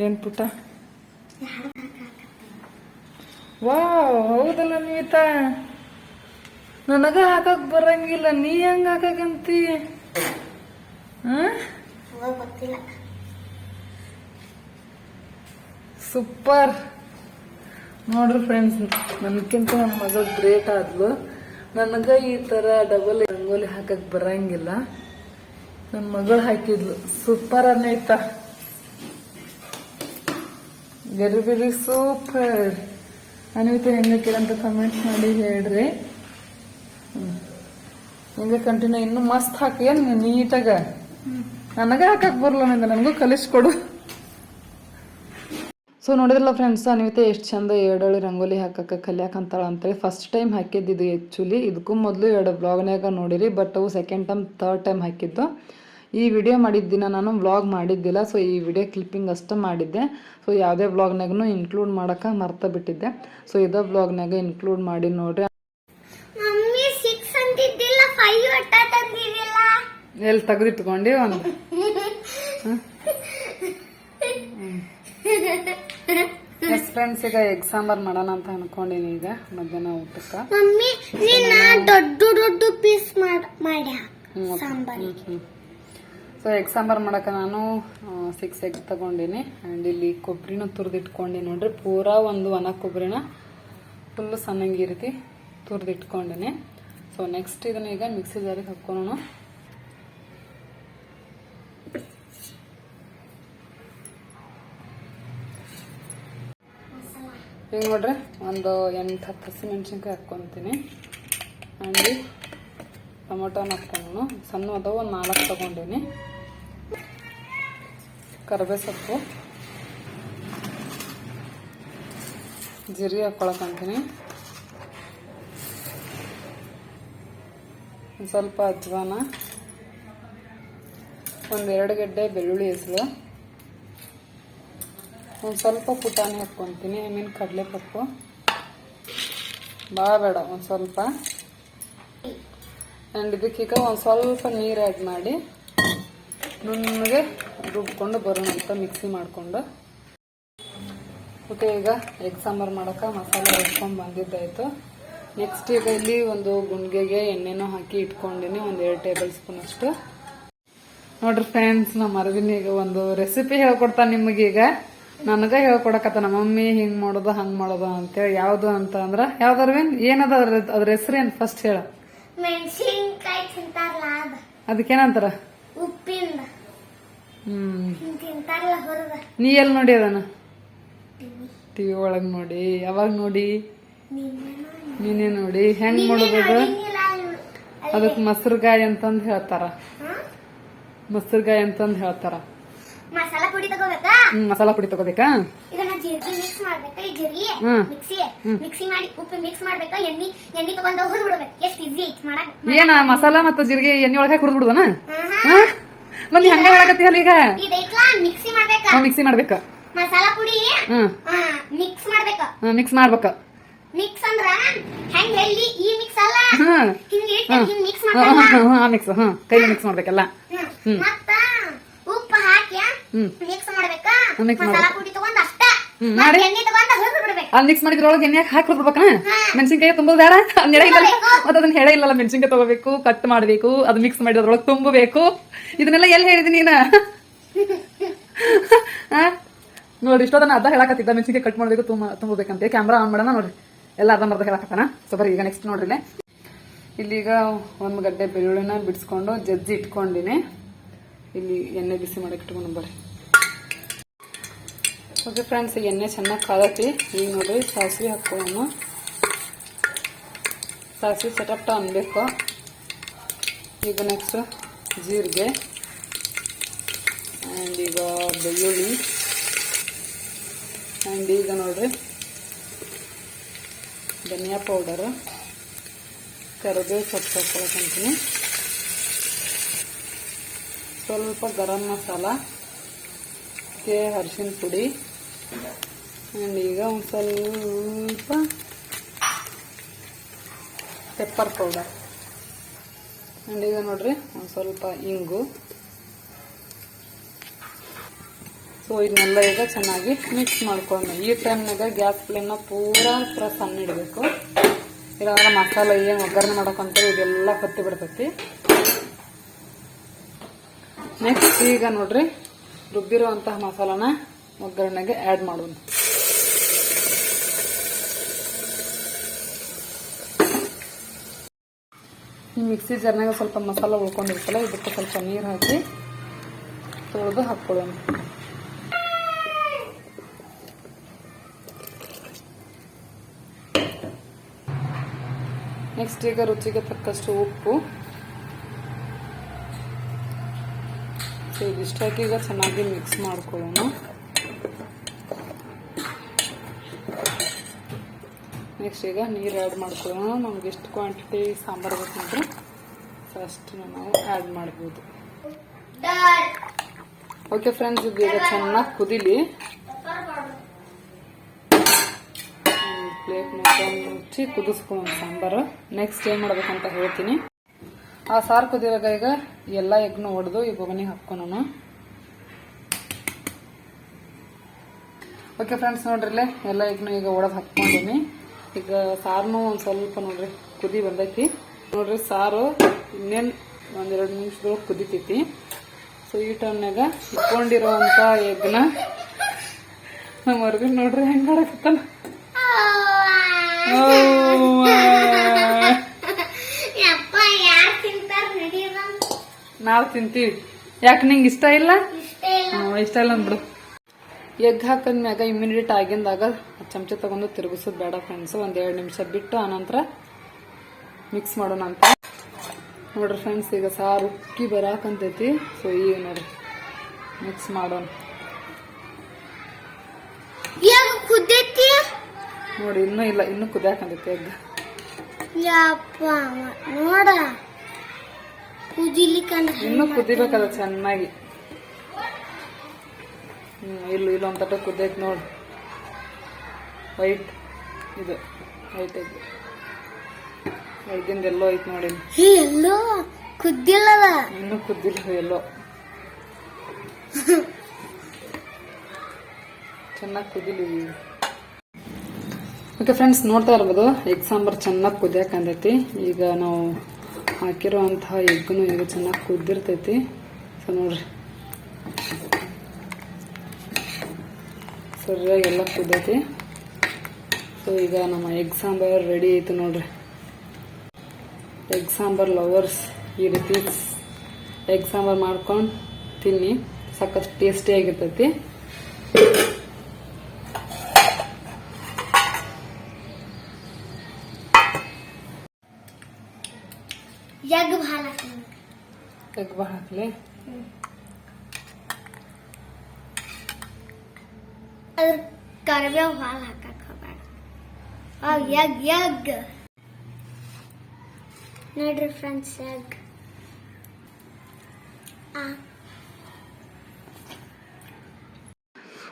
ಏನ್ ಪುಟ್ಟ? ವಾವ್ ಹೌದಲ್ಲ ನೀತಾ? ನನಗ ಹಾಕಕ್ ಬರಂಗಿಲ್ಲ ನೀ ಹೆಂಗ ಹಾಕಂತಿ ಸೂಪರ್. ನೋಡ್ರಿ ಫ್ರೆಂಡ್ಸ್ ನನ್ಕಿಂತ ನನ್ನ ಮಗಳು ಗ್ರೇಟ್ ಆದ್ಲು. ನನಗ ಈ ತರ ಡಬಲ್ ರಂಗೋಲಿ ಹಾಕಕ್ ಬರಂಗಿಲ್ಲ. ನನ್ನ ಮಗಳು ಹಾಕಿದ್ಲು. ಸೂಪರ್ ಅನ್ನೈತ ವೆರಿ ವೆರಿ ಸೂಪರ್. ಅನ್ವಿತ ಹೆಂಗಕ್ಕಿರ ಅಂತ ಕಮೆಂಟ್ ಮಾಡಿ ಹೇಳ್ರಿ. ಹಿಂಗೆ ಕಂಟಿನ್ಯೂ ಇನ್ನು ಮಸ್ತ್ ಹಾಕಿ ನೀಟಾಗಿ? ನನಗ ಹಾಕಕ್ ಬರಲ್ಲ ನಂಗೆ, ನನಗೂ ಕಲಿಸ್ಕೊಡು. ಸೊ ನೋಡಿದ್ರಲ್ಲ ಫ್ರೆಂಡ್ಸ್ ಅನ್ವಿತೆ ಎಷ್ಟು ಚಂದ ಎರಡಳಿ ರಂಗೋಲಿ ಹಾಕಕ್ಕೆ ಕಲಿಯಾಕಂತಾಳ ಅಂತೇಳಿ ಫಸ್ಟ್ ಟೈಮ್ ಹಾಕಿದ್ದು ಇದು ಆ್ಯಕ್ಚುಲಿ ಇದಕ್ಕೂ ಮೊದಲು ಎರಡು ಬ್ಲಾಗ್ನಾಗ ನೋಡಿರಿ ಬಟ್ ಅವು ಸೆಕೆಂಡ್ ಟೈಮ್ ಥರ್ಡ್ ಟೈಮ್ ಹಾಕಿದ್ದು. ಈ ವಿಡಿಯೋ ಮಾಡಿದ ದಿನ ನಾನು ವ್ಲಾಗ್ ಮಾಡಿದ್ದಿಲ್ಲ ಸೊ ಈ ವಿಡಿಯೋ ಕ್ಲಿಪ್ಪಿಂಗ್ ಅಷ್ಟೇ ಮಾಡಿದ್ದೆ. ಸೊ ಯಾವುದೇ ವ್ಲಾಗ್ನಾಗೂ ಇನ್ಕ್ಲೂಡ್ ಮಾಡೋಕೆ ಮರ್ತ ಬಿಟ್ಟಿದ್ದೆ ಸೊ ಇದೇ ವ್ಲಾಗ್ನಾಗ ಇನ್ಕ್ಲೂಡ್ ಮಾಡಿ ನೋಡ್ರಿ. ಎಲ್ಲಿ ತೆಗೆದಿಟ್ಕೊಂಡು ಒಂದು? ಎಸ್ ಫ್ರೆಂಡ್ಸ್ ಈಗ ಎಗ್ ಸಾಂಬಾರ್ ಮಾಡೋಣ ಅಂತ ಅನ್ಕೊಂಡಿನಿ ಈಗ ಮಧ್ಯಾಹ್ನ ಊಟಕ್ಕೆ. ಮಮ್ಮಿ ನೀನು ದೊಡ್ಡ ದೊಡ್ಡ ಪೀಸ್ ಮಾಡ ಮಾಡ್ಯ? ಸಾಂಬಾರ್ ಸೊ ಎಗ್ ಸಾಂಬಾರ್ ಮಾಡಕ್ಕೆ ನಾನು ಸಿಕ್ಸ್ ಎಗ್ ತಗೊಂಡಿನಿ. ಆ್ಯಂಡ್ ಇಲ್ಲಿ ಕೊಬ್ಬರಿನ ತುರಿದಿಟ್ಕೊಂಡಿನಿ ನೋಡ್ರಿ, ಪೂರಾ ಒಂದು ಒಣ ಕೊಬ್ಬರಿನ ಫುಲ್ಲು ಸಣ್ಣಂಗಿ ರೀತಿ ತುರಿದಿಟ್ಕೊಂಡಿನಿ. ಸೊ ನೆಕ್ಸ್ಟ್ ಇದನ್ನ ಈಗ ಮಿಕ್ಸಿ ಜಾರಿಗೆ ಹಾಕ್ಕೊಳೋಣ. ಈಗ ನೋಡ್ರಿ, ಒಂದು ಎಂಟು ಹತ್ತು ಹಸಿಮೆಣ್ಸಿನ್ಕಾಯಿ ಹಾಕ್ಕೊತೀನಿ. ಆ್ಯಂಡ್ ಟೊಮೊಟೊನ ಹಾಕ್ಕೊಂಡು ಸಣ್ಣ ಅದಾವ ಒಂದು ನಾಲ್ಕು ತಗೊಂಡೀನಿ. ಕರ್ಬೇ ಸೊಪ್ಪು ಜೀರಿಗೆ ಹಾಕ್ಕೊಳಕಂತೀನಿ ಸ್ವಲ್ಪ ಅಜ್ವಾನ ಒಂದೆರಡು ಗಡ್ಡೆ ಬೆಳ್ಳುಳ್ಳಿ ಹೆಸರು. ಒಂದು ಸ್ವಲ್ಪ ಪುಟಾಣಿ ಹಾಕ್ಕೊತೀನಿ ಐ ಮೀನ್ ಕಡಲೆಪಪ್ಪು. ಭಾಳ ಬೇಡ, ಒಂದು ಸ್ವಲ್ಪ. ಆ್ಯಂಡ್ ಇದಕ್ಕೀಗ ಒಂದು ಸ್ವಲ್ಪ ನೀರು ಆ್ಯಡ್ ಮಾಡಿ ನುಣ್ಣಗೆ ರುಬ್ಕೊಂಡು ಬರೋಣ ಅಂತ ಮಿಕ್ಸಿ ಮಾಡಿಕೊಂಡು. ಓಕೆ ಈಗ ಎಗ್ ಸಾಂಬಾರು ಮಾಡೋಕೆ ಮಸಾಲೆ ರುಬ್ಕೊಂಡು ಬಂದಿದ್ದಾಯಿತು. ನೆಕ್ಸ್ಟ್ ಈಗ ಇಲ್ಲಿ ಒಂದು ಗುಂಡಿಗೆಗೆ ಎಣ್ಣೆನೂ ಹಾಕಿ ಇಟ್ಕೊಂಡಿನಿ, ಒಂದು ಎರಡು ಟೇಬಲ್ ಸ್ಪೂನ್ ಅಷ್ಟು. ನೋಡ್ರಿ ಫ್ರೆಂಡ್ಸ್ ನಮ್ಮ ಅರ್ವಿನ ಈಗ ಒಂದು ರೆಸಿಪಿ ಹೇಳ್ಕೊಡ್ತಾನೆ ನಿಮಗೀಗ ನನಗ ಹೇಳ್ಕೊಡಕತ್ತ, ನಮ್ಮ ಮಮ್ಮಿ ಹಿಂಗ್ ಮಾಡೋದು, ಹಂಗ್ ಮಾಡೋದು ಅಂತೇಳಿ. ಯಾವ್ದು ಅಂತ ಅಂದ್ರ, ಯಾವ್ದು ಅರವಿಂದ್? ಏನದ ಅದ್ರ ಅದ್ರ ಹೆಸರು ಫಸ್ಟ್ ಹೇಳ. ಮೆಣಸಿನ್ಕಾಯಿ ತಿಂತಾರಲ್ಲ ಅದ. ಅದಕ್ಕೇನಂತಾರ? ಉಪ್ಪಿಂದ. ಹ್ಮ್. ತಿಂತಾರಲ್ಲ ಹೊರಗ. ನೀ ಎಲ್ಲಿ ನೋಡಿ ಅದನ್ನ? ಟಿವಿ ಒಳಗ್ ನೋಡಿ ಯಾವಾಗ ನೋಡಿ. ನೀನೇ ನೋಡಿ ಹೆಂಗ್ ಮಾಡೋದು ಅದು? ಅದಕ್ ಮೊಸರುಗಾಯಿ ಅಂತಂದು ಹೇಳ್ತಾರ. ಮೊಸರುಗಾಯಿ ಅಂತಂದು ಹೇಳ್ತಾರ. ಮಸಾಲಾ ಪುಡಿ ತಗೋಬೇಕಾ? ಹ್ಮ್ ಮಸಾಲ ಪುಡಿ ತಗೋಬೇಕಾ? ಇದನ್ನ ಜೀರಿಗೆ ಮಿಕ್ಸ್ ಮಾಡ್ಬೇಕಾ? ಈ ಜೀರಿಗೆ ಹ್ಮ್. ಮಿಕ್ಸಿ ಮಿಕ್ಸಿ ಮಾಡಿ ಉಪ್ಪು ಮಿಕ್ಸ್ ಮಾಡ್ಬೇಕಾ? ಎಣ್ಣೆ ಎಣ್ಣೆ ತಗೊಂಡ ಹುರಿದು ಬಿಡ್ಬೇಕು. ಎಷ್ಟ್ ಈಸಿ ಐತಿ ಮಾಡಕ್. ಏನ ಮಸಾಲ ಮತ್ತು ಜೀರಿಗೆ ಎಣ್ಣೆ ಒಳಗೆ ಕುಡಿದು ಹುರಿದ್ಬಿಡುದನ ಆಹಾ. ಮತ್ತೆ ಹಂಗ ಹೇಳಕತ್ತೀಯಲ್ಲ ಈಗ? ಇದೈತ್ಲಾ? ಮಿಕ್ಸಿ ಮಾಡ್ಬೇಕು? ಮಿಕ್ಸಿ ಮಾಡ್ಬೇಕು? ಮಸಾಲಾ ಪುಡಿ ಹ್ಮ್. ಮಿಕ್ಸ್ ಮಾಡ್ಬೇಕು? ಮಿಕ್ಸ್ ಮಾಡ್ಬೇಕು. ಮಿಕ್ಸ್ ಅಂದ್ರ ಹೆಂಗ್ ಹೇಳಿ ಈ ಮಿಕ್ಸ್ ಅಲ್ಲ? ಹ್ಮ್. ಹಿಂಗ್ ಇಟ್ಟು ಹಿಂಗ್ ಮಿಕ್ಸ್ ಹಾ ಮಾಡ್ಬೇಕ ಹಾ ಮಿಕ್ಸ್ ಹಾ ಕೈಯಲ್ಲಿ ಮಿಕ್ಸ್ ಮಾಡ್ಬೇಕಲ್ಲ? ಹ್ಮ್. ಮತ್ತ? ಉಪ್ಪು ಹಾಕಿ ಮಿಕ್ಸ್ ಮಾಡ್ಬೇಕಾ. ಮಸಾಲಾ. ಪುಡಿ ತಗೊಂಡ್ ಅಷ್ಟ. ಮಾಡಿ. ಎಣ್ಣೆ ತಗೊಂಡ್ ಹುರಿದ್ ಬಿಡ್ಬೇಕು. ಮಿಕ್ಸ್ ಮಾಡಿದ್ರೊಳಗೆ ಎಣ್ಣೆ ಹಾಕಿ ಹುರಿದ್ಬೇಕನ ಮೆಣಸಿನಕಾಯಿ ತುಂಬೋದು ಬೇಡ ಇಲ್ಲಲ್ಲ ಮತ್ತೆ ಅದನ್ನ ಹೇಳೇ ಇಲ್ಲಲ್ಲ ಮೆಣಸಿನಕಾಯಿ ತಗೋಬೇಕು ಕಟ್ ಮಾಡ್ಬೇಕು ಅದು ಮಿಕ್ಸ್ ಮಾಡಿದ್ರೊಳಗೆ ತುಂಬಬೇಕು. ಇದನ್ನೆಲ್ಲ ಎಲ್ಲಿ ಹೇಳಿದೀನಿ ನೀನ? ನೋಡಿ ಇಷ್ಟೊತ್ತನ ಅರ್ಧ ಹೇಳಕತ್ತಿದ್ದ ಮೆಣಸಿನಕಾಯಿ ಕಟ್ ಮಾಡ್ಬೇಕು ತುಂಬ ತುಂಬಬೇಕಂತೆ. ಕ್ಯಾಮ್ರಾ ಆನ್ ಮಾಡೋಣ ನೋಡ್ರಿ. ಎಲ್ಲ ಅರ್ಧ ಮರ್ಧ ಹೇಳಕತ್ತಾನ? ಸೊ ಬರೀ ಈಗ ನೆಕ್ಸ್ಟ್ ನೋಡ್ರಿ ಇಲ್ಲಿಗ ಇಲ್ಲೀಗ ಒಂದು ಗಡ್ಡೆ ಬೆಳ್ಳುಳ್ಳಿನ ಬಿಡಿಸ್ಕೊಂಡು ಜಜ್ಜಿ ಇಟ್ಕೊಂಡಿನಿ. ಇಲ್ಲಿ ಎಣ್ಣೆ ಬಿಸಿ ಮಾಡಕ್ಕೆ ಇಟ್ಕೊಂಡು ಬರ್ರಿ. ಓಕೆ ಫ್ರೆಂಡ್ಸ್ ಎಣ್ಣೆ ಚೆನ್ನಾಗಿ ಕಾದತಿ. ಈಗ ನೋಡ್ರಿ, ಸಾಸಿವೆ ಹಾಕ್ಕೊಳ್ಳೋಣ. ಸಾಸಿವೆ ಚಟಪಟ ಅನ್ಬೇಕು ಈಗ ನೆಕ್ಸ್ಟ್ ಜೀರಿಗೆ. ಆ್ಯಂಡ್ ಈಗ ಬೆಳ್ಳುಳ್ಳಿ. ಆ್ಯಂಡ್ ಈಗ ನೋಡ್ರಿ, ಧನಿಯಾ ಪೌಡರು ಕರಿಬೇವು ಸೊಪ್ಪು ಹಾಕ್ಕೊಳಕಂತೀನಿ ಸ್ವಲ್ಪ ಗರಂ ಮಸಾಲ ಮತ್ತು ಅರಿಶಿನ ಪುಡಿ ಆ್ಯಂಡ್ ಈಗ ಒಂದು ಸ್ವಲ್ಪ ಪೆಪ್ಪರ್ ಪೌಡರ್ ಆ್ಯಂಡ್ ಈಗ ನೋಡ್ರಿ, ಒಂದು ಸ್ವಲ್ಪ ಇಂಗು. ಸೊ ಇದನ್ನೆಲ್ಲ ಈಗ ಚೆನ್ನಾಗಿ ಮಿಕ್ಸ್ ಮಾಡ್ಕೊಂಡು ಈ ಟೈಮ್ನಾಗ ಗ್ಯಾಸ್ ಫ್ಲೇಮ್ನ ಪೂರಾ ಪೂರ ಸಣ್ಣ ಇಡಬೇಕು. ಇಲ್ಲಾಂದ್ರೆ ಮಸಾಲೆ ಏನು ಒಗ್ಗರಣೆ ಮಾಡೋಕ್ಕಂತ ಇದೆಲ್ಲ ಹೊತ್ತಿ ಬಿಡ್ತೈತಿ. ನೆಕ್ಸ್ಟ್ ಈಗ ನೋಡ್ರಿ, ರುಬ್ಬಿರುವಂತಹ ಮಸಾಲಾನ ಒಗ್ಗರಣೆಗೆ ಆ್ಯಡ್ ಮಾಡೋಣ. ಈ ಮಿಕ್ಸಿ ಜರ್ನಾಗ ಸ್ವಲ್ಪ ಮಸಾಲ ಉಳ್ಕೊಂಡಿರ್ತಲ್ಲ, ಇದಕ್ಕೆ ಸ್ವಲ್ಪ ನೀರು ಹಾಕಿ ತೊಳೆದು ಹಾಕ್ಕೊಳ್ಳೋಣ. ನೆಕ್ಸ್ಟ್ ಈಗ ರುಚಿಗೆ ತಕ್ಕಷ್ಟು ಉಪ್ಪು. ಈಗ ಚೆನ್ನಾಗಿ ಮಿಕ್ಸ್ ಮಾಡ್ಕೊಳ್ಳೋಣ. ನೆಕ್ಸ್ಟ್ ಈಗ ನೀರು ಆ್ಯಡ್ ಮಾಡ್ಕೊಳ್ಳೋಣ. ನಮ್ಗೆ ಎಷ್ಟು ಕ್ವಾಂಟಿಟಿ ಸಾಂಬಾರು ಬೇಕಂದ್ರೆ ಫಸ್ಟ್ ನಾವು ಆ್ಯಡ್ ಮಾಡ್ಬೋದು. ಓಕೆ ಫ್ರೆಂಡ್ಸ್ ಇದು ಈಗ ಚೆನ್ನಾಗಿ ಕುದಿಲಿ. ಪ್ಲೇಟ್ ಮುಚ್ಚಿ ಕುದಿಸ್ಕೊಳ್ಳೋಣ ಸಾಂಬಾರು. ನೆಕ್ಸ್ಟ್ ಏನು ಮಾಡ್ಬೇಕಂತ ಹೇಳ್ತೀನಿ. ಆ ಸಾರು ಕುದಿವಾಗ ಈಗ ಎಲ್ಲ ಎಗ್ನು ಹೊಡೆದು ಈ ಬೊಗನಿಗೆ ಹಾಕ್ಕೊಳೋಣ. ಓಕೆ ಫ್ರೆಂಡ್ಸ್ ನೋಡ್ರಿಲ್ಲೇ ಎಲ್ಲ ಎಗ್ನು ಈಗ ಒಡೆದು ಹಾಕ್ಕೊಂಡಿನಿ. ಈಗ ಸಾರನು ಒಂದು ಸ್ವಲ್ಪ ನೋಡ್ರಿ ಕುದಿ ಬಂದೈತಿ. ನೋಡ್ರಿ ಸಾರು ಇನ್ನೇನು ಒಂದೆರಡು ನಿಮಿಷದೊಳಗೆ ಕುದಿತೈತಿ. ಸೊ ಈ ಟೈಮ್ನಾಗ ಇಟ್ಕೊಂಡಿರೋವಂಥ ಎಗ್ನ ನಮ್ಮ ಹೊರಗಿನ ನೋಡ್ರಿ ಹೆಂಗೆ ಮಾಡಕತ್ತಾನ ಯಪ್ಪ ಯಾರು ತಿಂತಾರ ನಡೀರ ನಾವು ತಿಂತೀವಿ. ಯಾಕೆ ನಿಂಗೆ ಇಷ್ಟ ಇಲ್ಲ? ಇಷ್ಟ ಇಲ್ಲ. ಅಂದ್ಬಿಡು. ಎಗ್ ಹಾಕಿದ್ಮ್ಯಾಗ ಇಮ್ಯುನಿಟ್ ಆಗಿಂದಾಗ ಚಮಚ ತಗೊಂಡು ತಿರುಗಿಸೋದು ಬೇಡ ಫ್ರೆಂಡ್ಸ್ ಒಂದ್ ಎರಡು ನಿಮಿಷ ಬಿಟ್ಟು ಆನಂತರ ಮಿಕ್ಸ್ ಮಾಡೋಣ ಅಂತ. ನೋಡ್ರಿ ಫ್ರೆಂಡ್ಸ್ ಈಗ ಸಾರು ಉಕ್ಕಿ ಬರಾಕಂತೈತಿ. ಸೊ ಈಗ ನೋಡ್ರಿ. ಮಿಕ್ಸ್ ಮಾಡೋಣ. ನೋಡಿ ಇನ್ನೂ ಇಲ್ಲ. ಇನ್ನೂ ಕುದಿಯಾಕಂತೈತಿ ಎಗ್. ಯಪ್ಪ ನೋಡ. ಕುದಿಲಿಕ್ಕಂದ ಇನ್ನೂ ಕುದಿಬೇಕದ ಚೆನ್ನಾಗಿ. ಹ್ಞೂ ಇಲ್ಲ ಇಲ್ಲೊಂದ್ ತಟ ಕುದ್ದೈತಿ ನೋಡಿ. ವೈಟ್ ಇದು ವೈಟ್ ಐತೆ ಎಗ್ಗಿಂದ ಎಲ್ಲೋ ಐತೆ ನೋಡಿ ಎಲ್ಲೋ? ಕುದ್ದಿಲ್ಲ ಇನ್ನೂ ಕುದ್ದಿಲ್ಲ ಎಲ್ಲೋ. ಚೆನ್ನಾಗಿ ಕುದಿಲಿ ಓಕೆ ಫ್ರೆಂಡ್ಸ್ ನೋಡ್ತಾ ಇರ್ಬೋದು. ಎಗ್ ಸಾಂಬಾರು ಚೆನ್ನಾಗಿ ಕುದಿಯಾಕಂದೈತಿ ಈಗ ನಾವು ಹಾಕಿರೋಂತಹ ಎಗ್ಗು ಈಗ ಚೆನ್ನಾಗಿ ಕುದ್ದಿರ್ತೈತಿ. ಸೊ ನೋಡ್ರಿ. ಸರಿಯಾಗಿ ಎಲ್ಲ ಕುದ್ದೈತಿ ಸೊ ಈಗ ನಮ್ಮ ಎಗ್ ಸಾಂಬಾರು ರೆಡಿ ಆಯಿತು ನೋಡ್ರಿ. ಎಗ್ ಸಾಂಬಾರ್ ಲವರ್ಸ್ ಈ ರೀತಿ ಎಗ್ ಸಾಂಬಾರ್ ಮಾಡ್ಕೊಂಡು ತಿನ್ನಿ. ಸಖತ್ ಟೇಸ್ಟಿ ಆಗಿರ್ತೈತಿ ಯಗ್ ಭಾಳ ಎಗ್ ಭಾಳ ಹಾಕ್ಲಿ. ಅದ್ರ ಕರಿಬೇವು ಹಾಲು ಹಾಕಕ್ ಹೋಗ್ಬೇಡ. Egg egg? ನೋಡ್ರಿ ಫ್ರೆಂಡ್ಸ್ ಯಗ್?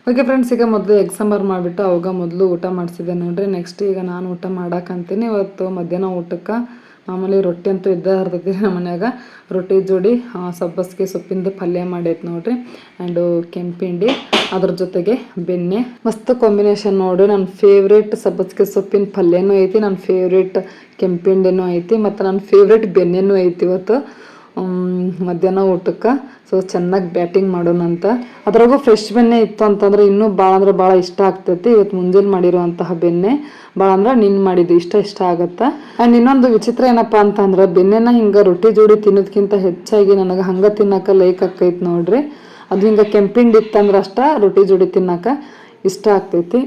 ಓಕೆ ಫ್ರೆಂಡ್ಸ್ ಈಗ ಮೊದಲು ಎಗ್ ಸಾಂಬಾರು ಮಾಡಿಬಿಟ್ಟು ಅವಾಗ ಮೊದಲು ಊಟ ಮಾಡಿಸಿದ್ದೆ ನೋಡ್ರಿ. ನೆಕ್ಸ್ಟ್ ಈಗ ನಾನು ಊಟ ಮಾಡಾಕಂತೀನಿ ಇವತ್ತು ಮಧ್ಯಾಹ್ನ ಊಟಕ್ಕೆ ಮಾಮೂಲಿ ರೊಟ್ಟಿ ಅಂತೂ ಇದ್ದೇ ಇರ್ತೈತಿ ನಮ್ಮ ಮನ್ಯಾಗ. ರೊಟ್ಟಿ ಜೋಡಿ ಸಬ್ಬಸ್ಗೆ ಸೊಪ್ಪಿಂದು ಪಲ್ಯ ಮಾಡೈತೆ ನೋಡ್ರಿ. ಆ್ಯಂಡು ಕೆಂಪಿಂಡಿ ಅದ್ರ ಜೊತೆಗೆ ಬೆಣ್ಣೆ. ಮಸ್ತ್ ಕಾಂಬಿನೇಷನ್ ನೋಡಿ ನನ್ನ ಫೇವ್ರೇಟ್ ಸಬ್ಬಸ್ಗೆ ಸೊಪ್ಪಿನ ಪಲ್ಯನೂ ಐತಿ ನನ್ನ ಫೇವ್ರೇಟ್ ಕೆಂಪಿಂಡಿನೂ ಐತಿ, ಮತ್ತು ನನ್ನ ಫೇವ್ರೇಟ್ ಬೆಣ್ಣೆನೂ ಐತಿ ಇವತ್ತು. ಮಧ್ಯಾಹ್ನ ಊಟಕ್ಕೆ. ಸೊ ಚೆನ್ನಾಗಿ ಬ್ಯಾಟಿಂಗ್ ಮಾಡೋಣ ಅಂತ. ಅದ್ರಾಗೂ ಫ್ರೆಶ್ ಬೆಣ್ಣೆ ಇತ್ತು ಅಂತಂದ್ರೆ ಇನ್ನೂ ಭಾಳ ಅಂದ್ರೆ ಭಾಳ ಇಷ್ಟ ಆಗ್ತೈತಿ. ಇವತ್ತು ಮುಂಜಾನೆ ಮಾಡಿರುವಂತಹ ಬೆಣ್ಣೆ. ಭಾಳ ಅಂದ್ರೆ ನಿನ್ನ ಮಾಡಿದ್ದು ಇಷ್ಟ ಇಷ್ಟ ಆಗುತ್ತೆ. ಆ್ಯಂಡ್ ಇನ್ನೊಂದು ವಿಚಿತ್ರ ಏನಪ್ಪ ಅಂತಂದ್ರೆ ಬೆಣ್ಣೆನ ಹಿಂಗೆ ರೊಟ್ಟಿ ಜೋಡಿ ತಿನ್ನೋದಕ್ಕಿಂತ ಹೆಚ್ಚಾಗಿ ನನಗೆ ಹಂಗೆ ತಿನ್ನಕ್ಕೆ ಲೈಕ್ ಆಕೈತಿ ನೋಡ್ರಿ. ಅದು ಹಿಂಗೆ ಕೆಂಪಿಂಡ್ ಇತ್ತಂದ್ರೆ ಅಷ್ಟ ರೊಟ್ಟಿ ಜೋಡಿ ತಿನ್ನಕ್ಕೆ ಇಷ್ಟ ಆಗ್ತೈತಿ.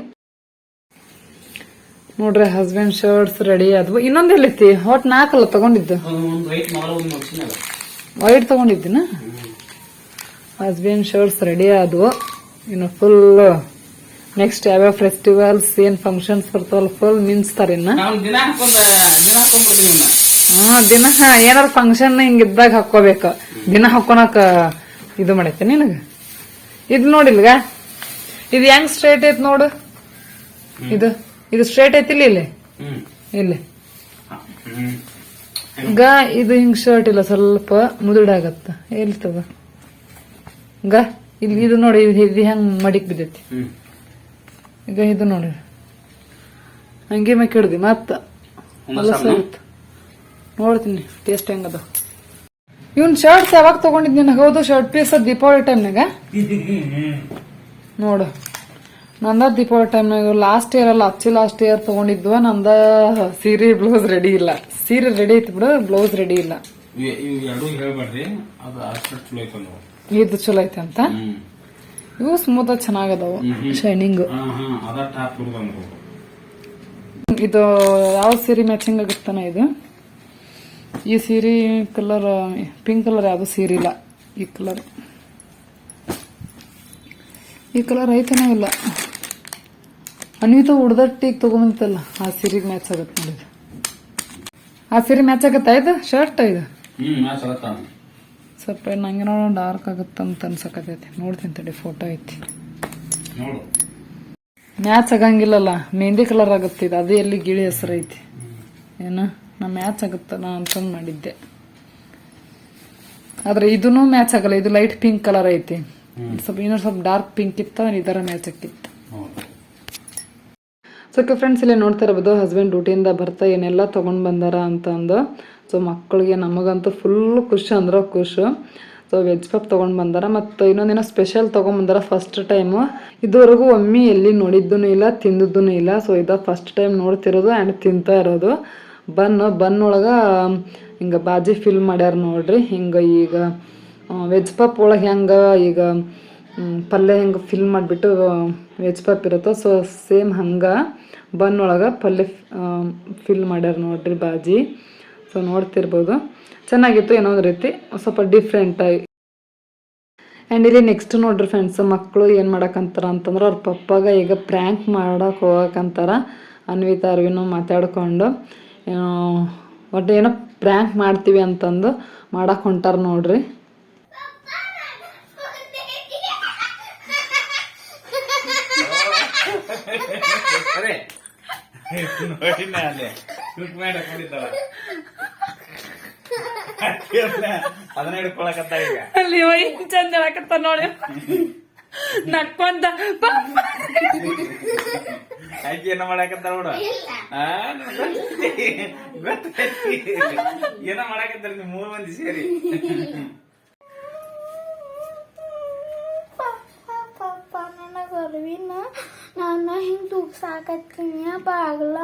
ನೋಡ್ರಿ ಹಸ್ಬೆಂಡ್ ಶರ್ಟ್ಸ್ ರೆಡಿ ಆದ್ವು. ಇನ್ನೊಂದು ಎಲ್ಲೈತಿ ಒಟ್ಟು ನಾಲ್ಕಲ್ಲ ತಗೊಂಡಿದ್ದು? ವೈಟ್ ತಗೊಂಡಿದ್ದೀನ? ಹಸ್ಬೆಂಡ್ ಶರ್ಟ್ಸ್ ರೆಡಿ ಆದವು. ಇನ್ನು ಫುಲ್ ನೆಕ್ಸ್ಟ್ ಯಾವ್ಯಾವ ಫೆಸ್ಟಿವಲ್ಸ್ ಏನ್ ಫಂಕ್ಷನ್ಸ್ ಬರ್ತಾವಲ್ಲ ಫುಲ್ ಮಿಂಚ್ತಾರೆ ಇನ್ನ. ನಾವು ದಿನ ಏನಾರ ಫಂಕ್ಷನ್ ಹಿಂಗಿದ್ದಾಗ ಹಾಕೋಬೇಕು ದಿನ ಹಾಕೊಳಕ ಇದು ಮಾಡೈತೆ ನಿನಗ? ಇದು ನೋಡಿಲ್ಗ? ಇದು ಹೆಂಗ್ ಸ್ಟ್ರೇಟ್ ಐತಿ ನೋಡು? ಇದು ಇದು ಸ್ಟ್ರೇಟ್ ಐತಿಲ್ಲ ಇಲ್ಲಿ? ಇಲ್ಲಿ. ಗ ಇದು ಹಿಂಗ್ ಶರ್ಟ್ ಇಲ್ಲ ಸ್ವಲ್ಪ ಮುದುಡಾಗತ್ತ. ಎಲ್ತದ? ಗ ಇಲ್ಲಿ ಇದು ನೋಡಿ ಇದು ಹೆಂಗ್ ಮಡಿಕ್ ಬಿದ್ದೈತಿ. ಈಗ ಇದು ನೋಡಿ. ಹಂಗೆ ಮೇ ಹಿಡ್ದಿ ಮತ್ತ? ನೋಡ್ತೀನಿ ಟೇಸ್ಟ್ ಹೆಂಗದ ಇವನ್ ಶರ್ಟ್ಸ್ ಯಾವಾಗ ತಗೊಂಡಿದ್ ನಿನಗೆ ಹೌದು ಶರ್ಟ್ ಪೀಸ್ ದೀಪಾವಳಿ ಟೈಮ್ನಾಗ ನೋಡು. ನಂದ ದೀಪಾವಳಿ ಟೈಮ್ನಾಗ ಲಾಸ್ಟ್ ಇಯರ್ ಅಲ್ಲ ಅಚ್ಚಿ ಲಾಸ್ಟ್ ಇಯರ್ ತಗೊಂಡಿದ್ವ ನಂದ ಸೀರೆ ಬ್ಲೌಸ್ ರೆಡಿ ಇಲ್ಲ. ಸೀರೆ ರೆಡಿ ಐತಿ ಬಿಡು ಬ್ಲೌಸ್ ರೆಡಿ ಇಲ್ಲ. ಇದು ಚಲೋ ಐತೆ ಅಂತ? ಇವು ಸ್ಮೂತ್ ಚೆನ್ನಾಗದವು ಶೈನಿಂಗ್ ಇದು ಯಾವ ಸೀರೆ ಮ್ಯಾಚಿಂಗ್ ಆಗುತ್ತಾನ ಇದು? ಈ ಸೀರೆ ಕಲರ್ ಪಿಂಕ್ ಕಲರ್ ಯಾವ್ದು ಸೀರೆ ಇಲ್ಲ ಈ ಕಲರ್ ಈ ಕಲರ್ ಐತೇನೋ ಇಲ್ಲ? ಅನ್ವಿತ ಉಡ್ದಟ್ಟಿಗೆ ತಗೊಂಬಂತಲ್ಲ ಆ ಸೀರೆಗೆ ಮ್ಯಾಚ್ ಆಗತ್ತೆ ನೋಡಿ. ಆ ಸೀರೆ ಮ್ಯಾಚ್ ಆಗತ್ತಾ ಇದು? ಶರ್ಟ್ ಇದು? ಆಗತ್ತ? ಸ್ವಲ್ಪ ನಂಗೆ ನೋಡೋ ಡಾರ್ಕ್ ಆಗುತ್ತಂತ ಅನ್ಸಕತೈತಿ ನೋಡ್ತೀನಿ ತಡಿ ಫೋಟೋ ಐತಿ. ನೋಡು. ಮ್ಯಾಚ್ ಆಗಂಗಿಲ್ಲಲ್ಲ ಮೆಹಂದಿ ಕಲರ್ ಆಗುತ್ತೆ ಇದು. ಅದು ಎಲ್ಲಿ ಗಿಳಿ ಹೆಸರು ಐತಿ. ಏನು? ನಾ ಮ್ಯಾಚ್ ಆಗುತ್ತಲ್ಲ ಅಂತಂದ್ ಮಾಡಿದ್ದೆ. ಆದ್ರೆ ಇದೂ ಮ್ಯಾಚ್ ಆಗಲ್ಲ ಇದು ಲೈಟ್ ಪಿಂಕ್ ಕಲರ್ ಐತಿ. ಸ್ವಲ್ಪ ಇನ್ನೊಂದು ಸ್ವಲ್ಪ ಡಾರ್ಕ್ ಪಿಂಕ್ ಇತ್ತ ಇದರ ಮ್ಯಾಚ್ ಆಕಿತ್ತು ಹೌದು ಸೊ ಫ್ರೆಂಡ್ಸ್ ಇಲ್ಲಿ ನೋಡ್ತಾ ಇರ್ಬೋದು ಹಸ್ಬೆಂಡ್ ಡ್ಯೂಟಿಯಿಂದ ಬರ್ತಾ ಏನೆಲ್ಲ ತೊಗೊಂಡು ಬಂದಾರ ಅಂತಂದು ಸೊ ಮಕ್ಕಳಿಗೆ ನಮಗಂತೂ ಫುಲ್ ಖುಷಿ ಅಂದ್ರೆ ಖುಷಿ. ಸೊ ವೆಜ್ ಪಪ್ ತೊಗೊಂಡು ಬಂದಾರ. ಮತ್ತು ಇನ್ನೊಂದಿನ ಸ್ಪೆಷಲ್ ತೊಗೊಂಬಂದಾರ ಫಸ್ಟ್ ಟೈಮು ಇದುವರೆಗೂ ಒಮ್ಮೆ ಎಲ್ಲಿ ನೋಡಿದ್ದೂ ಇಲ್ಲ ತಿಂದಿದ್ದೂ ಇಲ್ಲ. ಸೊ ಇದು ಫಸ್ಟ್ ಟೈಮ್ ನೋಡ್ತಿರೋದು ಆ್ಯಂಡ್ ತಿಂತಾ ಇರೋದು. ಬನ್ ಬನ್ ಒಳಗೆ ಹಿಂಗೆ ಬಾಜಿ ಫಿಲ್ ಮಾಡ್ಯಾರ ನೋಡ್ರಿ. ಹಿಂಗೆ ಈಗ ವೆಜ್ ಪಪ್ ಒಳಗೆ ಹೆಂಗೆ ಈಗ ಪಲ್ಯ ಹೆಂಗೆ ಫಿಲ್ ಮಾಡಿಬಿಟ್ಟು ವೆಜ್ ಪಪ್ ಇರುತ್ತೋ ಸೊ ಸೇಮ್ ಹಂಗೆ ಬನ್ ಒಳಗೆ ಪಲ್ಯ ಫಿಲ್ ಮಾಡ್ಯಾರ ನೋಡ್ರಿ ಬಾಜಿ. ಸೊ ನೋಡ್ತಿರ್ಬೋದು. ಚೆನ್ನಾಗಿತ್ತು ಏನೋ ಒಂದು ರೀತಿ, ಸ್ವಲ್ಪ ಡಿಫ್ರೆಂಟಾಗಿ ಆ್ಯಂಡ್ ಇಲ್ಲಿ ನೆಕ್ಸ್ಟ್ ನೋಡ್ರಿ ಫ್ರೆಂಡ್ಸ್ ಮಕ್ಕಳು ಏನು ಮಾಡಕ್ಕಂತಾರ ಅಂತಂದ್ರೆ ಅವ್ರ ಪಪ್ಪಾಗ ಈಗ ಪ್ರ್ಯಾಂಕ್ ಮಾಡೋಕೆ ಹೋಗಕ್ಕಂತಾರ ಅನ್ವಿತಾ ಅರ್ವಿನೂ ಮಾತಾಡ್ಕೊಂಡು ಒಟ್ಟು ಏನೋ ಪ್ರ್ಯಾಂಕ್ ಮಾಡ್ತೀವಿ ಅಂತಂದು ಮಾಡಕ್ಕೆ ಹೊಂಟಾರ ನೋಡ್ರಿ. ನೋಡಿನ ಅಲ್ಲೇ ಕ್ಲಿಕ್ ಮಾಡಿ ಹಾಕೊಂಡಿದ್ದಾಳ. ಅದನ್ನ ಹಿಡ್ಕೊಳಕತ್ತ ಈಗ. ಅಲ್ಲಿ ಹಿಂಗ್ ಚಂದ ಹೇಳಕತ್ತ ನೋಡಿ. ನಕ್ಕೊಂತ ಆಕಿ ಏನ ಮಾಡಾಕತ್ತಾರ ನೋಡು. ಗೊತ್ತೈತಿ. ಏನ ಮಾಡಕತ್ತಾರ ನೀವು ಮೂರ್ ಮಂದಿ ಸೇರಿ. ಪಪ್ಪ ನನಗೆ ಅರವಿಂದ ನಾನು ಹಿಂಗೆ ತೂಗ್ಸಾಕತ್ತೀನಿ ಬಾಗ್ಲ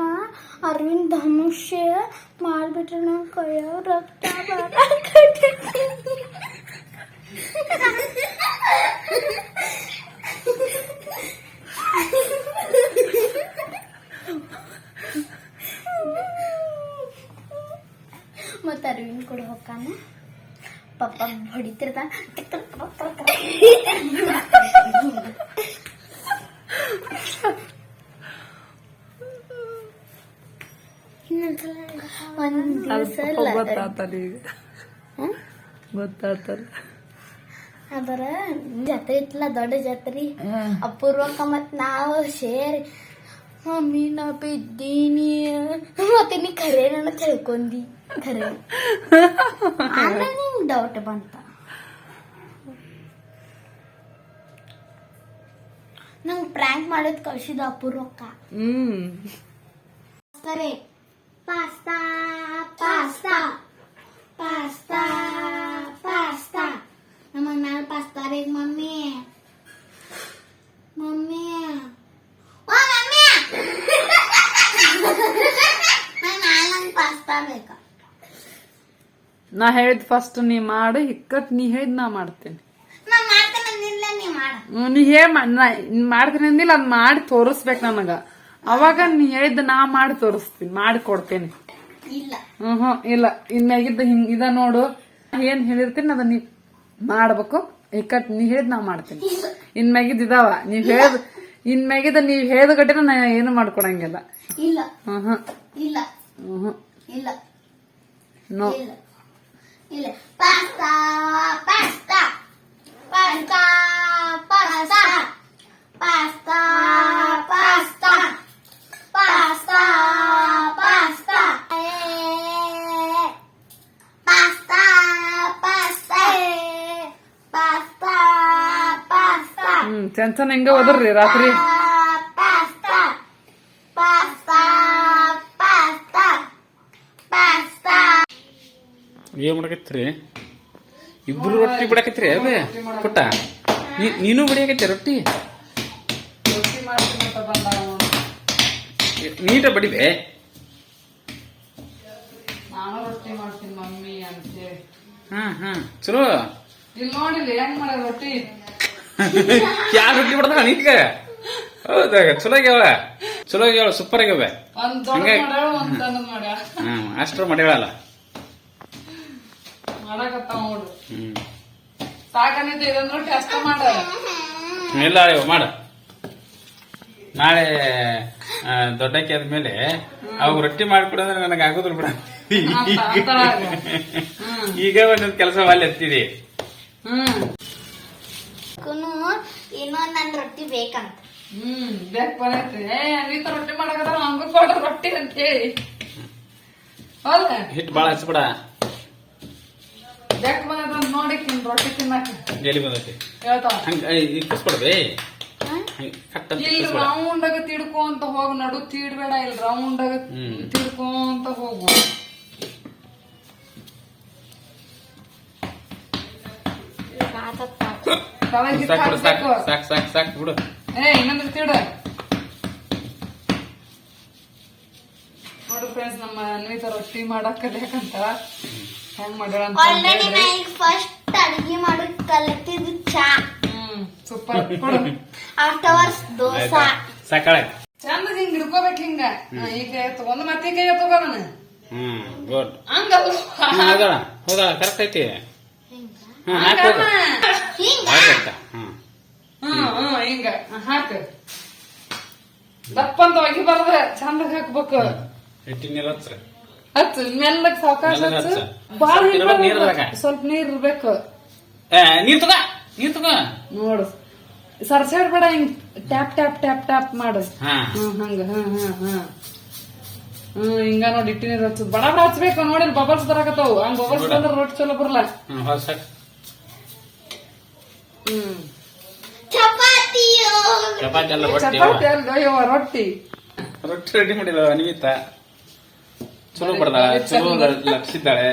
ಅರವಿಂದ್ ಧನುಷ್ಯ ಮಾಡ್ಬಿಟ್ರೆ ನನ್ನ ಕೈಯಾಗ ರಕ್ತ ಬರಾಕತ್ತೈತಿ. ಮತ್ತೆ ಅರವಿಂದ್ ಕೂಡ ಹೋಗ್ತಾನ ಪಪ್ಪ ಹೊಡಿತಿರ್ತಾನ ಒಂದ್ ದಿವಸ ಗೊತ್ತಾತಲ್ಲ ಈಗ. ಗೊತ್ತಾತಲ್ಲ. ಅದರ ಜಾತ್ರೆ ಇತ್ತಲ್ಲ ದೊಡ್ಡ ಜಾತ್ರೆ. ಅಪೂರ್ವಕ ಮತ್ ನಾವು ಸೇರಿ ಮಮ್ಮಿ ನಾ ಬಿದ್ದೀನಿ. ಮತ್ತೆ ನೀ ಖರೆ ನನ್ನ ತಿಳ್ಕೊಂಡಿ ಖರೆ ಆಮೇಲೆ ನಿಂಗೆ ಡೌಟ್ ಬಂತ. ನಂಗೆ ಪ್ರ್ಯಾಂಕ್ ಮಾಡೋದು ಕಳ್ಸಿದ ಅಪೂರ್ವಕ್ಕ. ಹ್ಮ್. ಸರಿ ಪಾಸ್ತಾ. ಪಾಸ್ತಾ ಪಾಸ್ತಾ ಪಾಸ್ತಾ ನಮ್ಮ ಮ್ಯಾಲ ಪಾಸ್ತಾ ರೀ mummy mummy oh mummy pasta ಬೇಕಾ ನಾ ಹೇಳಿದ್ ಫಸ್ಟ್ ನೀ ಮಾಡು ಇಕ್ಕಟ್ ನೀ ಹೇಳಿದ್ ನಾ ಮಾಡ್ತೇನೆ. ನಾ ಹೇ ಮಾಡ್ತೀನಿ ಅಂದಿಲ್ಲ ಅದ್ ಮಾಡಿ ತೋರಿಸ್ಬೇಕು ನನಗ. ಅವಾಗ ನೀ ಹೇಳಿದ್ ನಾ ಮಾಡಿ ತೋರಿಸ್ತೀನಿ ಮಾಡಿ ಕೊಡ್ತೇನೆ. ಹ್ಮ್ ಹ್ಮ್ ಇಲ್ಲ. ಇನ್ಮ್ಯಾಗಿದ್ದ ಹಿಂಗ್ ಇದ ನೋಡು. ಏನ್ ಹೇಳಿರ್ತೀನಿ ಅದನ್ನ ನೀ ಮಾಡ್ಬೇಕು. ಇಕ್ಕಟ್ ನೀ ಹೇಳಿದ್ ನಾ ಮಾಡ್ತೀನಿ. ಇನ್ಮ್ಯಾಗಿದ್ ಇದಾವ. ನೀವ್ ಹೇಳ್ದ ಇನ್ಮ್ಯಾಗಿದ್ದ ನೀವ್ ಹೇಳ್ದ ಗಟ್ಟಿನ ನಾ ಏನು ಮಾಡ್ಕೊಡಂಗಿಲ್ಲ. ಇಲ್ಲ. ಹ್ಮ್ ಹ್ಮ್. ಇಲ್ಲ. ಹ್ಮ್ ಹ್ಮ್. ಇಲ್ಲ. ನೋ. ಇಲ್ಲ. ಇಲ್ಲ. Pasta. Pasta pasta. Pasta pasta pasta pasta pasta pasta ಹ್ಮ್ ಚಂದ ಚಂದ ಓದ್ರಿ ರಾತ್ರಿ? ಪಾಸ್ತಾ ಪಾಸ್ತಾ ಪಾಸ್ತಾ ಪಾಸ್ತಾ ಏನ್ ಮಾಡಕತ್ತೀರಿ? ಇಬ್ರು ರೊಟ್ಟಿ ಬಿಡಕತ್ತೀರಿ ಅದೇ? ಪುಟ್ಟ? ನೀನು ಬಿಡಿಯಾಕತ್ತಿ ರೊಟ್ಟಿ? ನೀಟ ಬಡಿವೆ. ನಾನು ರೊಟ್ಟಿ ಮಾಡ್ತೀನಿ ಮಮ್ಮಿ ಅಂತೇಳಿ ಹ್ಮ್ ಹ್ಮ್ ಚಲೋ. ಇಲ್ಲಿ ನೋಡಿಲ್ಲ ಹೆಂಗ್ ಮಾಡ ರೊಟ್ಟಿ? ಯಾರು ರೊಟ್ಟಿ ನೀಟ್ಗ ಹೌದಾಗ ಚಲೋ ಆಗ್ಯಾವ ಚಲೋ ಆಗ್ಯಾವ ಸೂಪರ್ ಆಗ್ಯಾವ ಒಂದ್ ದೊಡ್ಡ ಮಾಡ್ಯಾಳ ಒಂದ್ ಮಾಡ್ಯಾಳ. ಹ್ಮ್ ಅಷ್ಟ್ರ ಮಾಡ್ಯಾಳಲ್ಲ. ಮಾಡಕತ್ತಾವ ನೋಡು. ಹ್ಮ್. ಸಾಕನಿದ್ದ ಇದೊಂದ್ ರೊಟ್ಟಿ ಅಷ್ಟ ಮಾಡ ಇಲ್ಲ ಅಯ್ಯೋ ಮಾಡ. ನಾಳೆ ದೊಡ್ಡಕ್ಕೆ ಆದ್ಮೇಲೆ ಅವಾಗ ರೊಟ್ಟಿ ಮಾಡ್ಕೊಡು ಅಂದ್ರೆ ನನಗೆ ಆಗೋದಿಲ್ಲ ಬಿಡ. ಈಗ ಒಂದೊಂದು ಕೆಲಸ ಅಲ್ಲಿ ಎತ್ತಿದೆ. ಹ್ಮ್. ಕುನು ಇನ್ನೊಂದ್ ನನ್ ರೊಟ್ಟಿ ಬೇಕಂತ. ಹ್ಮ್ ಬೇಕ್ ಬರೈತಿ ನೀತ ರೊಟ್ಟಿ ಮಾಡಕತ್ತಾರ ಹಂಗ ಕೊಡ ರೊಟ್ಟಿ ಅಂತ ಹೇಳಿ. ಹೌದ? ಹಿಟ್ ಭಾಳ ಹಚ್ಬಿಡ ಬೇಕ್ ಬಂದ ನೋಡಿ ತಿನ್ ರೊಟ್ಟಿ ತಿನ್ನಕ ಎಲ್ಲಿ ಬಂದೈತಿ? ಹೇಳ್ತಾವ ಹಂಗ ಅಂತ ಇಲ್ಲಿ ರೌಂಡ್ ಆಗ ತಿಡ್ಕೊಂತ ಹೋಗ್ ನಡು ತಿಡ್ಬೇಡ ಇಲ್ಲಿ ರೌಂಡ್ ಆಗ. ತಿಡ್ಕೊಂತ ಹೋಗು. ಸಾಕು ಸಾಕು ಬಿಡು. ಏ ಇನ್ನೊಂದು ತಿಡ. ನೋಡು ಫ್ರೆಂಡ್ಸ್ ನಮ್ಮ ಅನ್ವಿತ ರೊಟ್ಟಿ ಮಾಡಕ್ ಕಲಿಯಕಂತ ಹೆಂಗ್ ಮಾಡ್ಯಾಳ ಅಂತ ಆಲ್ರೆಡಿ ನಾ ಹೇಳ್ರಿ. ಈಗ ಫಸ್ಟ್ ಅಡಿಗೆ ಮಾಡೋದ್ ಕಲಿತಿದ್ದು ಚಾ. ಹ್ಮ್ ಸೂಪರ್ ಕೊಡು. ಆಫ್ಟರ್ವರ್ಸ್ ದೋಸಾ ಸಾಕಾಳೆ ಚಂದ ಹಿಂಗ್ ಹಿಡ್ಕೋಬೇಕು ಹಿಂಗ? ಈಗ ತಗೊಂಡ್ ಮತ್ತೆ ಕೈ ತಗೋಣ ಹ್ಮ್ ಗುಡ್. ಹಂಗ ಹೌದಾ ಹೌದಾ ಕರೆಕ್ಟ್ ಐತಿ. ಹ್ಮ್ ಹಾಕು. ಹಿಂಗ? ಆಯ್ತಾ? ಹ್ಮ್. ಹಿಂಗ. ಹಾಕ. ದಪ್ಪ ಅಂತ ಒಗಿಬಾರ್ದ ಚಂದ ಹಾಕ್ಬೇಕು ಹಚ್ಚ ಮೆಲ್ಲಗ್ ಸಾವಕಾಶ. ಬಾಳ ಸ್ವಲ್ಪ ನೀರ್ ಇರ್ಬೇಕು. ನೀರ್ ತಗ ನೀರ್ ತಗ. ನೋಡು. ಸರ್ಸೈಡ್ ಬೇಡ ಹಿಂಗ್ ಟ್ಯಾಪ್ ಟ್ಯಾಪ್ ಟ್ಯಾಪ್ ಟ್ಯಾಪ್ ಮಾಡು. ಹಂಗ ಹ್ಮ್ ಹಿಂಗ ನೋಡಿ ಇಟ್ಟಿನ ಹಚ್ಚ ಬಡ ಬಡ ಹಚ್ಬೇಕು ನೋಡಿ ಬಬಲ್ಸ್ ಬರಾಕತ್ತಾವು. ಹಂಗ ಬಬಲ್ಸ್. ಬಂದ್ರ ರೊಟ್ಟಿ ಚಲೋ ಬರಲ್ಲ. ಹ್ಮ್ ಚಪಾತಿ ಚಪಾತಿ ಅಲ್ವ ರೊಟ್ಟಿ. ರೊಟ್ಟಿ ರೆಡಿ ಮಾಡಿಲ್ಲ ಅನಿಮಿತ. ಚಲೋ ಬಡ್ದಾಳ ಚಲೋ ಲಕ್ಷಿದ್ದಾಳೆ.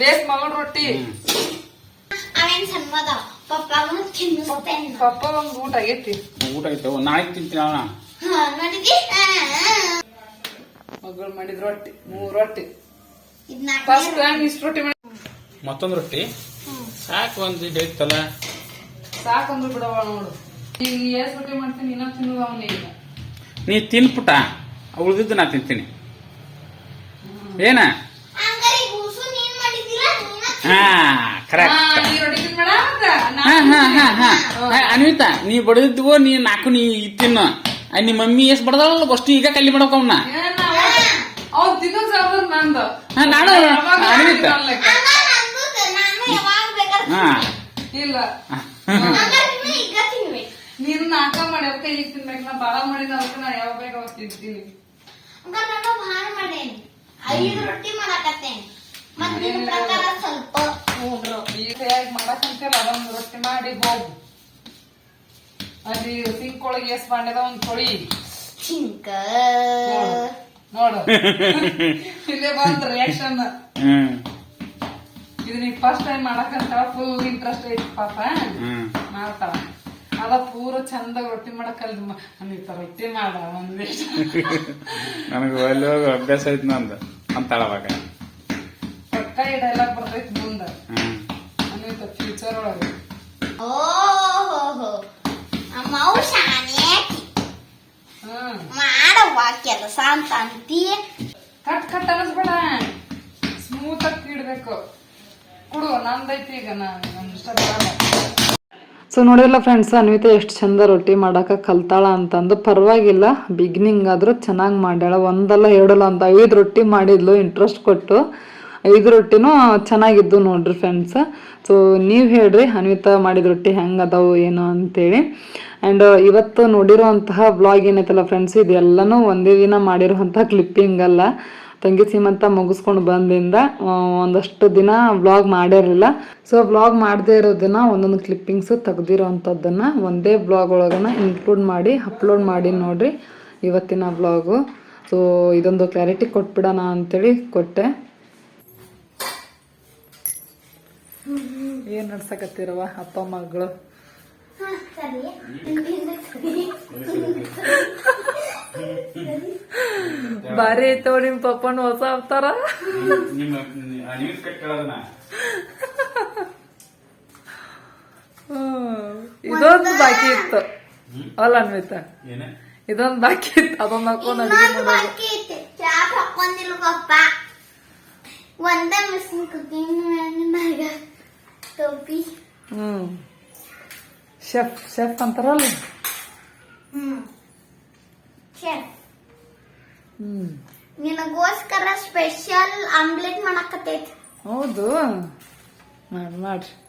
ಬೇಸ್ ಮಗಳ ರೊಟ್ಟಿ. ಅವೇನ್ ತಿನ್ನಿಸ್ತೇನೆ ಪಪ್ಪ ಒಂದ್ ಊಟ ಆಗೈತಿ. ಊಟ ಐತೆ ನಾಳೆ ತಿಂತೀನಿ ಅವನ. ಮಗಳು ಮಾಡಿದ ರೊಟ್ಟಿ ಮೂರು ರೊಟ್ಟಿ. ಫಸ್ಟ್ ಟೈಮ್ ಇಷ್ಟು ರೊಟ್ಟಿ ಮಾಡಿ ಮತ್ತೊಂದು ರೊಟ್ಟಿ? ಸಾಕು ಒಂದು ಬೇಕಲ್ಲ ಸಾಕಂದ್ರು ಬಿಡವ ನೋಡು. ಈಗ ಎಷ್ಟು ರೊಟ್ಟಿ ಮಾಡ್ತೀನಿ ಇನ್ನೂ ತಿನ್ನುವ ಅವನೇ ಈಗ ನೀ ತಿನ್ಪುಟ ಉಳಿದಿದ್ದು ನಾ ತಿಂತೀನಿ. ಏನ? ಹಾ ಕರೆಕ್ಟ್ ಅನ್ವಿತಾ ನೀ ಬಡದಿದ್ವೋ ನೀ ನಾಲ್ಕು ನೀ ತಿನ್ನು ನಿಮ್ಮ ಮಮ್ಮಿ ಎಷ್ಟ್ ಬಡದಲ್ಲ ಅಷ್ಟು ಈಗ ಕಲ್ಲಿ ಮಾಡಕ್ ಅವನ್ನ ನಾನು ಅನ್ವಿತ. ಹಾ. ಇಲ್ಲ. ನೀನು ನಾಕ ಮಾಡಿ ಅದಕ್ಕೆ ಈಗ ತಿನ್ಬೇಕು ನಾ ಬಾಳ ಮಾಡಿದ ಅದಕ್ಕೆ ನಾ ಯಾವಾಗ ಬೇಕು ಅವಾಗ ತಿಂತೀನಿ. ಹಂಗಾರೆ ನಾನು ಭಾಳ ಮಾಡೇನಿ. ಐದು ರೊಟ್ಟಿ ಮಾಡಾಕತ್ತೇನೆ. ಮತ್ ಪ್ರಕಾರ ಸ್ವಲ್ಪ ನೋಡ್ರು ಈ ಕೈಯಾಗಿ ಮಾಡಕ್ಕಂತಿಲ್ಲ ಅದೊಂದು ರೊಟ್ಟಿ ಮಾಡಿ ಹೋಗು. ಅಲ್ಲಿ ಸಿಂಕ್ ಒಳಗೆ ಎಸ್ ಮಾಡ್ಯದ ಒಂದ್ ತೊಳಿ ಚಿಂಕ. ನೋಡು ಇಲ್ಲೇ ಬಂದ್ ರಿಯಾಕ್ಷನ್ ಇದು ನೀ ಫಸ್ಟ್ ಟೈಮ್ ಮಾಡಕ್ಕಂತ ಫುಲ್ ಇಂಟ್ರೆಸ್ಟ್ ಐತಿ ಪಾಪ. ಹ್ಮ್. ಮಾಡ್ತಾಳ. ಅದ ಪೂರ ಚಂದ ರೊಟ್ಟಿ ಮಾಡಕ್ಕಲ್ರಿ ಅನ್ನಿತ ರೊಟ್ಟಿ ಮಾಡ ಒಂದಿಷ್ಟು ನನಗೆ ಒಳ್ಳೆ ಅಭ್ಯಾಸ ಐತಿ ನಂದು ಅಂತಾಳ ಅವಾಗ. ಈ ಡೈಲಾಗ್ ಬರ್ತೈತಿ ಮುಂದ. ಹ್ಮ್. ಅನ್ನಿತ ಫ್ಯೂಚರ್ ಒಳಗೆ. ಓಹೋ ನಮ್ಮ ಶಾನೆ ಹ್ಮ್ ಮಾಡವ್ವ ಕೆಲಸ ಅಂತ ಅಂತಿ ಕಟ್ ಕಟ್ ಅನ್ನಿಸ್ಬೇಡ ಸ್ಮೂತ್ ಆಗಿ ಇಡ್ಬೇಕು. ಕೊಡು ನಂದೈತಿ ಈಗ ನಾನು ಇಷ್ಟ ಬರಲ್ಲ ಸೊ ನೋಡಿಲ್ಲ ಫ್ರೆಂಡ್ಸ್ ಅನ್ವಿತ ಎಷ್ಟು ಚಂದ ರೊಟ್ಟಿ ಮಾಡಾಕ ಕಲ್ತಾಳ ಅಂತಂದು. ಪರವಾಗಿಲ್ಲ ಬಿಗಿನಿಂಗ್ ಆದ್ರೂ ಚೆನ್ನಾಗಿ ಮಾಡ್ಯಾಳ. ಒಂದಲ್ಲ ಎರಡಲ್ಲ ಅಂತ ಐದು ರೊಟ್ಟಿ ಮಾಡಿದ್ಲು ಇಂಟ್ರೆಸ್ಟ್ ಕೊಟ್ಟು. ಐದು ರೊಟ್ಟಿನೂ ಚೆನ್ನಾಗಿದ್ದು ನೋಡ್ರಿ ಫ್ರೆಂಡ್ಸ್ ಸೊ ನೀವು ಹೇಳ್ರಿ, ಅನ್ವಿತಾ ಮಾಡಿದ ರೊಟ್ಟಿ ಹೆಂಗೆ ಅದಾವು ಏನು ಅಂತೇಳಿ. ಆ್ಯಂಡ್ ಇವತ್ತು ನೋಡಿರುವಂತಹ ಬ್ಲಾಗ್ ಏನೈತಲ್ಲ ಫ್ರೆಂಡ್ಸ್ ಇದೆಲ್ಲನೂ ಒಂದೇ ದಿನ ಮಾಡಿರುವಂಥ ಕ್ಲಿಪ್ಪಿಂಗ್ ಅಲ್ಲ. ತಂಗಿ ಸೀಮಂತ ಮುಗಿಸ್ಕೊಂಡು ಬಂದಿಂದ ಒಂದಷ್ಟು ದಿನ ವ್ಲಾಗ್ ಮಾಡಿರಲಿಲ್ಲ. ಸೊ ವ್ಲಾಗ್ ಮಾಡದೇ ಇರೋದನ್ನ ಒಂದೊಂದು ಕ್ಲಿಪ್ಪಿಂಗ್ಸು ತೆಗ್ದಿರೋ ಅಂಥದ್ದನ್ನು ಒಂದೇ ಬ್ಲಾಗ್ ಒಳಗನ ಇನ್ಕ್ಲೂಡ್ ಮಾಡಿ ಅಪ್ಲೋಡ್ ಮಾಡಿ ನೋಡಿರಿ ಇವತ್ತಿನ ವ್ಲಾಗು ಸೊ ಇದೊಂದು ಕ್ಲಾರಿಟಿ ಕೊಟ್ಬಿಡೋಣ ಅಂತೇಳಿ ಕೊಟ್ಟೆ. ಏನು ನಡ್ಸಕತ್ತಿರವ ಅಪ್ಪ ಮಗಳು ಹಾ, ಸರಿ ಬಾರಿ ಐತವ ನಿಮ್ಮ ಪಪ್ಪನ ಹೊಸ ಅವತಾರ. ಇದೊಂದು ಬಾಕಿ ಇತ್ತು. ಅಲ್ಲ ಅನ್ವಿತ. ಇದೊಂದು ಬಾಕಿ ಇತ್ತು. ಅದೊಂದು ಹಾಕೊಂಡು ಅಡಿಗೆ ಮಾಡೋದು. ಒಂದೇ ಮಿಷಿನ್ ಕುಕಿಂಗ್ ಟೋಪಿ ಹ್ಮ್. ಶೆಫ್ ಶೆಫ್ ಅಂತಾರಲ್ಲ? ಹ್ಮ್. ಶೆಫ್ ಹ್ಮ್. ನಿನಗೋಸ್ಕರ ಸ್ಪೆಷಲ್ ಆಮ್ಲೆಟ್ ಮಾಡಕತ್ತೈತಿ. ಹೌದು. ಮಾಡಿ ಮಾಡ್ರಿ